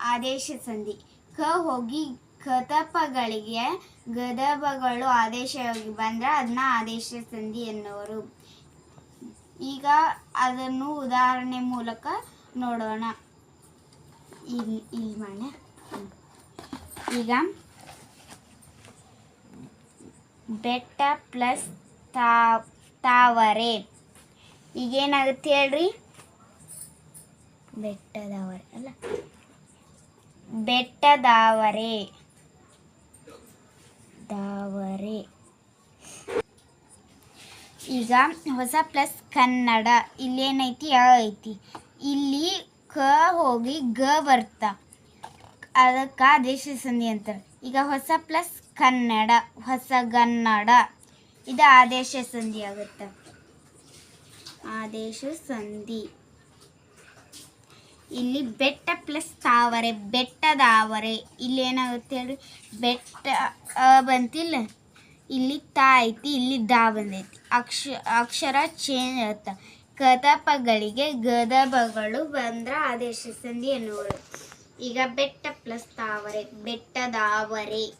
ಆದೇಶ ಸಂಧಿ ಕ ಹೋಗಿ ಕತಪಗಳಿಗೆ ಗದಬಗಳು ಆದೇಶವಾಗಿ ಬಂದ್ರೆ ಅದನ್ನ ಆದೇಶ ಸಂಧಿ ಎನ್ನುವರು. ಈಗ ಅದನ್ನು ಉದಾಹರಣೆ ಮೂಲಕ ನೋಡೋಣ. ಇಲ್ಲಿ ಇಲ್ಲಿ ಈಗ ಬೆಟ್ಟ ಪ್ಲಸ್ ತಾ, ತಾವರೆ. ಈಗೇನಾಗುತ್ತೆ ಹೇಳ್ರಿ? ಬೆಟ್ಟದವರೆ ಅಲ್ಲ? ಬೆಟ್ಟದಾವರೆ. ದಾವರೆ. ಈಗ ಹೊಸ ಪ್ಲಸ್ ಕನ್ನಡ. ಇಲ್ಲೇನೈತಿ? ಅ ಐತಿ. ಇಲ್ಲಿ ಕ ಹೋಗಿ ಗ ಬರ್ತ. ಅದಕ್ಕೆ ಆದೇಶ ಸಂಧಿ ಅಂತಾರೆ. ಈಗ ಹೊಸ ಪ್ಲಸ್ ಕನ್ನಡ, ಹೊಸ ಗನ್ನಡ. ಇದು ಆದೇಶ ಸಂಧಿ ಆಗುತ್ತೆ. ಆದೇಶ ಸಂಧಿ ಇಲ್ಲಿ ಬೆಟ್ಟ ಪ್ಲಸ್ ತಾವರೆ, ಬೆಟ್ಟದಾವರೆ. ಇಲ್ಲಿ ಏನಾಗುತ್ತೆ ಹೇಳಿ? ಬೆಟ್ಟ ಬಂತಿಲ್ಲ. ಇಲ್ಲಿ ತಾ ಐತಿ, ಇಲ್ಲಿ ದಾ ಬಂದೈತಿ. ಅಕ್ಷ, ಅಕ್ಷರ ಚೇಂಜ್ ಆಗುತ್ತೆ ಕದಪಗಳಿಗೆ ಗದಬಗಳು ಬಂದ್ರ ಆದೇಶ ಸಂಧಿ ಎನ್ನುವರು ಈಗ ಬೆಟ್ಟ ಪ್ಲಸ್ ತಾವರೆ, ಬೆಟ್ಟದಾವರೆ.